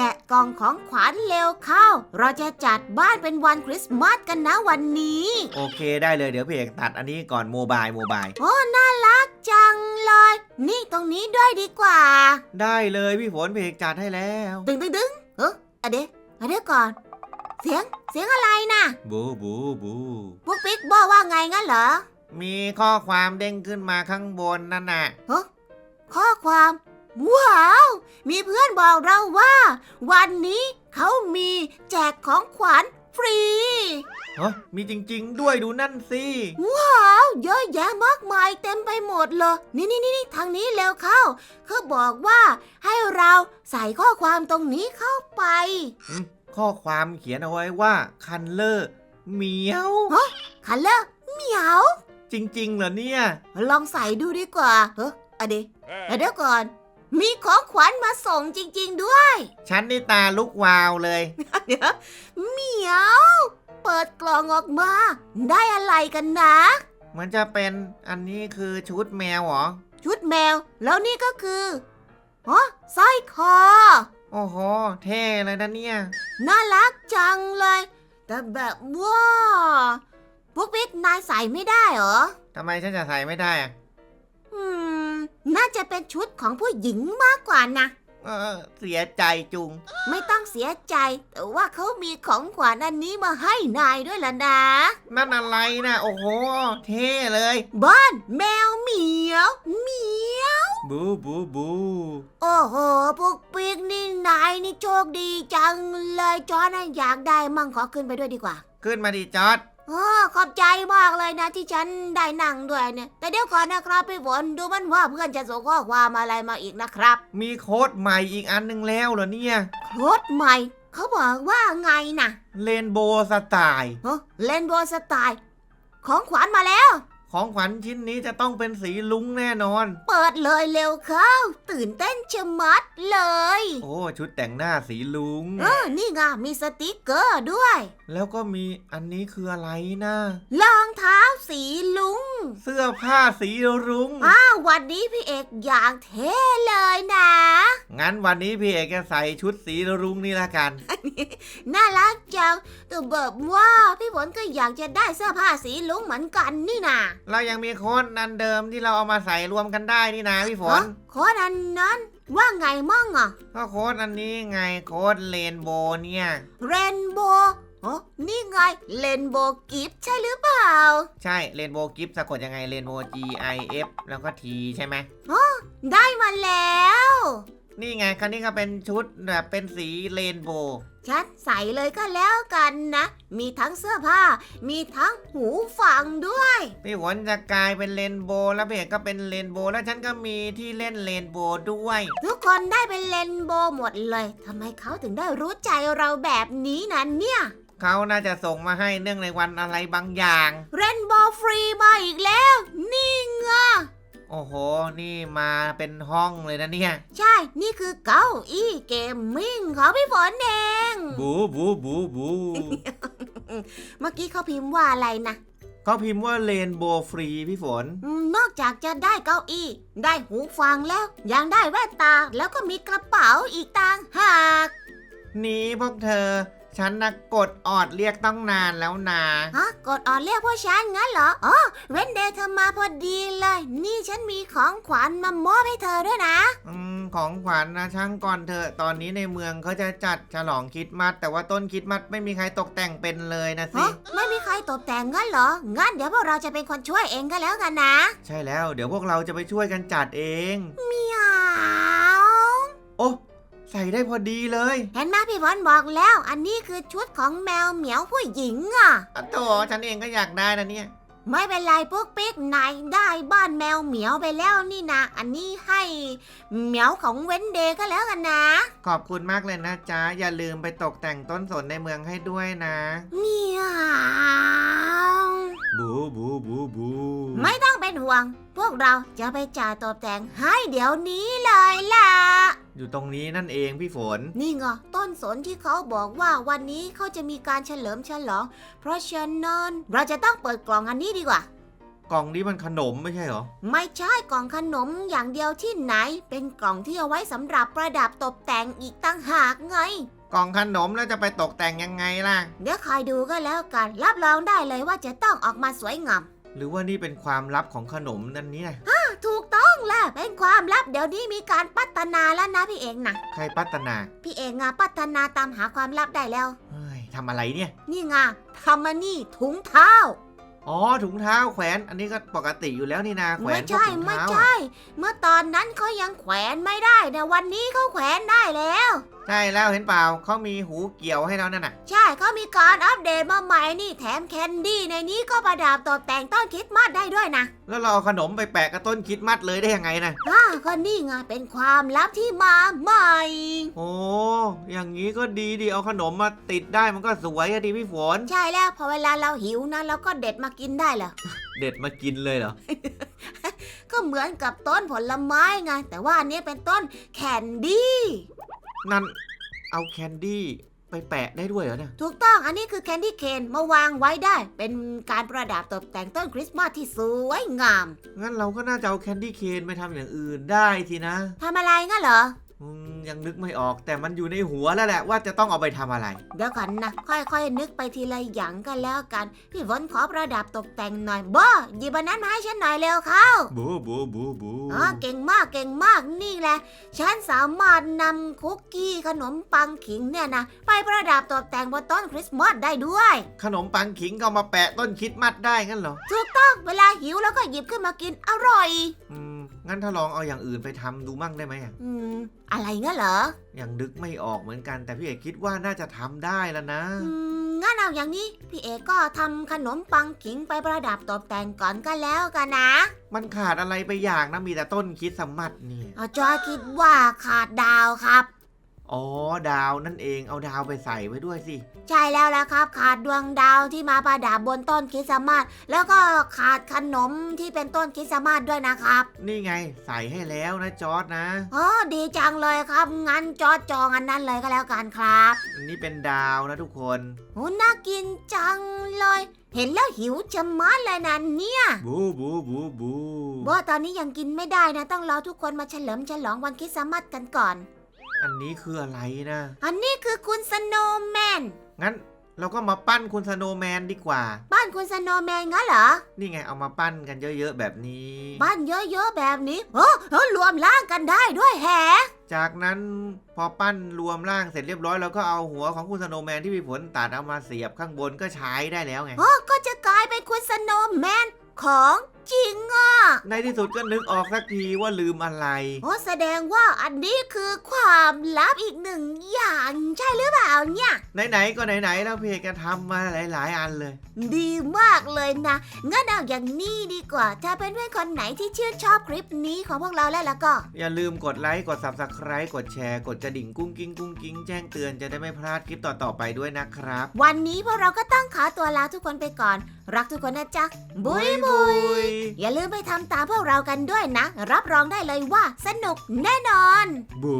แกะกล่องของขวัญเร็วเข้า เราจะจัดบ้านเป็นวันคริสต์มาสกันนะวันนี้ โอเคได้เลยเดี๋ยวพี่เอกตัดอันนี้ก่อนโมบายโมบายโอ้ น่ารักจังเลย นี่ตรงนี้ด้วยดีกว่า ได้เลยพี่ฝนพี่เอกจัดให้แล้วดึงดึงดึงเอออะเดี๋ยวอะเดี๋ยวก่อน เสียง เสียงอะไรน่ะบูบูบูพวกปิ๊กบอกว่าไงงั้นเหรอมีข้อความเด้งขึ้นมาข้างบนนั่นน่ะฮะข้อความ ว้าว มีเพื่อนบอกเราว่า วันนี้เขามีแจกของขวัญฟรีเฮ้ยมีจริงๆ ด้วยดูนั่นสิ ว้าว เยอะแยะมากมายเต็มไปหมดเลย นี่นี่นี่ทางนี้เร็วเข้า เขาบอกว่าให้เราใส่ข้อความตรงนี้เข้าไป ข้อความเขียนเอาไว้ว่าคันเลอร์เหมียวคันเลอร์เหมียว จริงๆเหรอเนี่ย ลองใส่ดูดีกว่า เฮ้ยอะเดี๋ยวเดี๋ยวก่อน มีของขวัญมาส่งจริง ๆด้วย ฉันนี่ตาลุกวาวเลย เดี๋ยวเหมียว เปิดกล่องออกมา ได้อะไรกันนะ มันจะเป็นอันนี้คือชุดแมวเหรอ ชุดแมว แล้วนี่ก็คืออ๋อสร้อยคอ โอ้โห เท่เลยนะเนี่ย น่ารักจังเลย แต่แบบว่าพวกปิ๊กนายใส่ไม่ได้เหรอ ทำไมฉันจะใส่ไม่ได้อะอืม น่าจะเป็นชุดของผู้หญิงมากกว่านะ เออเสียใจจุง ไม่ต้องเสียใจ แต่ว่าเขามีของขวัญอันนี้มาให้นายด้วยล่ะนะ นั่นอะไรนะโอ้โห เท่เลย บ้านแมวเหมียวเหมียว บูบูบู โอ้โหพวกปิ๊กนี่นายนี่โชคดีจังเลยจอนะอยากได้มั่งขอขึ้นไปด้วยดีกว่า ขึ้นมาดิจอด โอ้ขอบใจมากเลยนะที่ฉันได้นั่งด้วยเนี่ย แต่เดี๋ยวก่อนนะครับพี่ฝนดูมันว่าเพื่อนจะส่งข้อความอะไรมาอีกนะครับ มีโค้ดใหม่อีกอันหนึ่งแล้วเหรอเนี่ย โค้ดใหม่ เขาบอกว่าไงนะเรนโบว์สไตล์เฮ้เลนโบสไตล์ของขวัญมาแล้ว ของขวัญชิ้นนี้จะต้องเป็นสีลุ้งแน่นอน เปิดเลยเร็วเข้า ตื่นเต้นชะมัดเลย โอ้ชุดแต่งหน้าสีลุง เออ นี่ไงมีสติกเกอร์ด้วย แล้วก็มีอันนี้คืออะไรนะรองเท้าสีลุง เสื้อผ้าสีรุง้งอ้าววันนี้พี่เอกอย่างเท่เลยนะ งั้นวันนี้พี่เอกจะใส่ชุดสีรุ้งนี่ละกัน น่ารักจังแต่แบบว่าพี่ฝนก็อยากจะได้เสื้อผ้าสีลุงเหมือนกันนี่นาเรายังมีโค้ดนันเดิมที่เราเอามาใส่รวมกันได้นี่นะพี่ฝน ฮะโค้ดอันนั้นว่าไงมั่งอะก็โค้ดอันนี้ไงโค้ดเรนโบว์เนี่ย เรนโบว์อ๋อนี่ไงเรนโบว์กิฟต์ใช่หรือเปล่า ใช่เรนโบว์กิฟต์สะกดยังไงเรนโบว์ G I F แล้วก็ T ใช่ไหมได้มาแล้ว นี่ไงคันนี้ก็เป็นชุดแบบเป็นสีเรนโบว์ฉันใส่เลยก็แล้วกันนะ มีทั้งเสื้อผ้า มีทั้งหูฟังด้วย พี่ฝนจะกลายเป็นเรนโบว์แล้วพี่เอกก็เป็นเรนโบว์แล้วฉันก็มีที่เล่นเรนโบว์ด้วย ทุกคนได้เป็นเรนโบว์หมดเลยทำไมเขาถึงได้รู้ใจเราแบบนี้นะเนี่ย เขาน่าจะส่งมาให้เนื่องในวันอะไรบางอย่าง เรนโบว์ฟรีมาอีกแล้ว นี่ไง โอ้โห นี่มาเป็นห้องเลยนะเนี่ย ใช่ นี่คือเก้าอี้เกมมิ่งของพี่ฝนเอง บูบูบูบู เมื่อกี้เขาพิมพ์ว่าอะไรนะเขาพิมพ์ว่าเรนโบว์ฟรีพี่ฝน อืมนอกจากจะได้เก้าอี้ ได้หูฟังแล้ว ยังได้แว่นตาแล้วก็มีกระเป๋าอีกต่างหาก นี่พวกเธอ ฉันนะกดออดเรียกต้องนานแล้วนะฮะกดออนเรียกพวกฉันงั้นเหรออ๋อเว้นเดย์เธอมาพอดีเลย นี่ฉันมีของขวัญมามอบให้เธอด้วยนะ อืมของขวัญนะช่างก่อนเถอะตอนนี้ในเมืองเขาจะจัดฉลองคริดมัด แต่ว่าต้นคริดมัดไม่มีใครตกแต่งเป็นเลยนะสิ ฮะไม่มีใครตกแต่งงั้นเหรอ งั้นเดี๋ยวพวกเราจะเป็นคนช่วยเองก็แล้วกันนะ ใช่แล้วเดี๋ยวพวกเราจะไปช่วยกันจัดเองเหมียวโอ้ ใส่ได้พอดีเลยเห็นไหมพี่บอลบอกแล้ว อันนี้คือชุดของแมวเหมียวผู้หญิงอะอะโถฉันเองก็อยากได้นะเนี่ย ไม่เป็นไรพวกปิ๊กนายได้บ้านแมวเหมียวไปแล้วนี่นะ อันนี้ให้เหมียวของเว้นเดย์ก็แล้วกันนะ ขอบคุณมากเลยนะจ๊ะ อย่าลืมไปตกแต่งต้นสนในเมืองให้ด้วยนะ เหมียว บูบูบูบูไม่ต้องเป็นห่วง พวกเราจะไปจ่ายตบแต่งให้เดี๋ยวนี้เลยล่ะ อยู่ตรงนี้นั่นเองพี่ฝน นี่ไงต้นสนที่เขาบอกว่าวันนี้เขาจะมีการเฉลิมฉลอง เพราะฉะนั้นเราจะต้องเปิดกล่องอันนี้ดีกว่า กล่องนี้มันขนมไม่ใช่เหรอ ไม่ใช่กล่องขนมอย่างเดียวที่ไหน เป็นกล่องที่เอาไว้สำหรับประดับตกแต่งอีกตั้งหากไง กล่องขนมแล้วจะไปตกแต่งยังไงล่ะ เดี๋ยวคอยดูก็แล้วกัน รับรองได้เลยว่าจะต้องออกมาสวยงามหรือว่านี่เป็นความลับของขนมนั่นนี่นะถูกต้องแหละเป็นความลับเดี๋ยวนี้มีการพัฒนาแล้วนะพี่เองนะใครพัฒนาพี่เองอะพัฒนาตามหาความลับได้แล้วเฮ้ยทำอะไรเนี่ย นี่ไงทำมานี่ถุงเท้า อ๋อถุงเท้าแขวน อันนี้ก็ปกติอยู่แล้วนี่นาแขวไม่นพวกใช่ถุงไม่เท้าใช่ เมื่อตอนนั้นเขายังแขวนไม่ได้ แต่วันนี้เขาแขวนได้แล้ว ใช่แล้วเห็นเปล่าเขามีหูเกี่ยวให้แล้วนั่นน่ะ ใช่เขามีการอัปเดตมาใหม่นี่แถมแคนดี้ในนี้ก็ประดับตกแต่งต้นคริสต์มาสได้ด้วยนะแล้วเราเอาขนมไปแปะกับต้นคริดมัดเลยได้ยังไงนะอ่าก็นี่ไงเป็นความลับที่มาใหม่ โอ้อย่างนี้ก็ดีดีเอาขนมมาติดได้มันก็สวยอะดีพี่ฝน ใช่แล้วพอเวลาเราหิวนะเราก็เด็ดมากินได้เหรอ เด็ดมากินเลยเหรอ ก็เหมือนกับต้นผลไม้ไง แต่ว่าอันนี้เป็นต้นแคนดี้ นั่นเอาแคนดี้ไปแปะได้ด้วยเหรอเนี่ย ถูกต้อง อันนี้คือแคนดี้เคนมาวางไว้ได้ เป็นการประดับตกแต่งต้นคริสต์มาสที่สวยงามงั้นเราก็น่าจะเอาแคนดี้เคนไปทำอย่างอื่นได้ทีนะ ทำอะไรงั้นเหรออืม ยังนึกไม่ออกแต่มันอยู่ในหัวแล้วแหละว่าจะต้องเอาไปทำอะไร เดี๋ยวก่อนนะค่อยๆ นึกไปทีละอย่างกันแล้วกัน พี่ฝนขอประดับตกแต่งหน่อยบ้าหยิบอันนั้นมาให้ฉันหน่อยเร็วเข้าบูบูบูบูอ๋อเก่งมากเก่งมากนี่แหละ ฉันสามารถนำคุกกี้ขนมปังขิงเนี่ยนะไปประดับตกแต่งบนต้นคริสต์มาสได้ด้วย ขนมปังขิงก็เอามาแปะต้นคริดมัดได้งั้นเหรอถูกต้องเวลาหิวแล้วก็หยิบขึ้นมากินอร่อยอืม งั้นถ้าลองเอาอย่างอื่นไปทำดูมั่งได้ไหมอะอืม อะไรงั้นเหรอยังนึกไม่ออกเหมือนกัน แต่พี่เอกคิดว่าน่าจะทำได้แล้วนะ อืม งั้นเอาอย่างนี้ พี่เอกก็ทำขนมปังขิงไปประดับตกแต่งก่อนก็แล้วกันนะ มันขาดอะไรไปอย่างนะมีแต่ต้นคริดสต์มัดเนี่ยเอาจอยคิดว่าขาดดาวครับ อ๋อดาวนั่นเองเอาดาวไปใส่ไว้ด้วยสิ ใช่แล้วละครับ ขาดดวงดาวที่มาประดับบนต้นคริสต์มาสแล้วก็ขาดขนมที่เป็นต้นคริสต์มาสด้วยนะครับนี่ไงใส่ให้แล้วนะจอร์ดนะอ๋อดีจังเลยครับ งั้นจอดจองอันนั้นเลยก็แล้วกันครับอันนี้เป็นดาวนะทุกคน โอ้น่ากินจังเลย เห็นแล้วหิวจะมัดเลยนะเนี่ยบูบูบูบูว่าตอนนี้ยังกินไม่ได้นะ ต้องรอทุกคนมาเฉลิมฉลองวันคริสต์มาสกันก่อน อันนี้คืออะไรนะ อันนี้คือคุณสโนว์แมน งั้นเราก็มาปั้นคุณสโนว์แมนดีกว่า บ้านคุณสโนว์แมนงั้นเหรอ นี่ไงเอามาปั้นกันเยอะๆแบบนี้ บ้านเยอะๆแบบนี้โอ้โหรวมร่างกันได้ด้วยแฮะจากนั้นพอปั้นรวมร่างเสร็จเรียบร้อยเราก็เอาหัวของคุณสโนว์แมนที่พี่ฝนตัดเอามาเสียบข้างบนก็ใช้ได้แล้วไง โอ้ก็จะกลายเป็นคุณสโนว์แมนของจริงอะ ในที่สุดก็นึกออกสักทีว่าลืมอะไร โอ้แสดงว่าอันนี้คือความลับอีกหนึ่งอย่างใช่หรือเปล่าเนี่ย ไหนๆก็ไหนๆแล้วเพจก็ทำมาหลาย ๆ อันเลย ดีมากเลยนะ งั้นเอาอย่างนี้ดีกว่า ถ้าเป็นเพื่อนคนไหนที่ชื่นชอบคลิปนี้ของพวกเราแล้วล่ะก็ อย่าลืมกดไลค์กด subscribe กดแชร์กดกระดิ่งกุ้งกิ้งกุ้งกิ้งแจ้งเตือนจะได้ไม่พลาดคลิปต่อๆไปด้วยนะครับ วันนี้พวกเราก็ต้องขอตัวลาทุกคนไปก่อน รักทุกคนนะจ๊ะ บุยบุยยอย่าลืมไปทำตามพวกเรากันด้วยนะ รับรองได้เลยว่าสนุกแน่นอน บู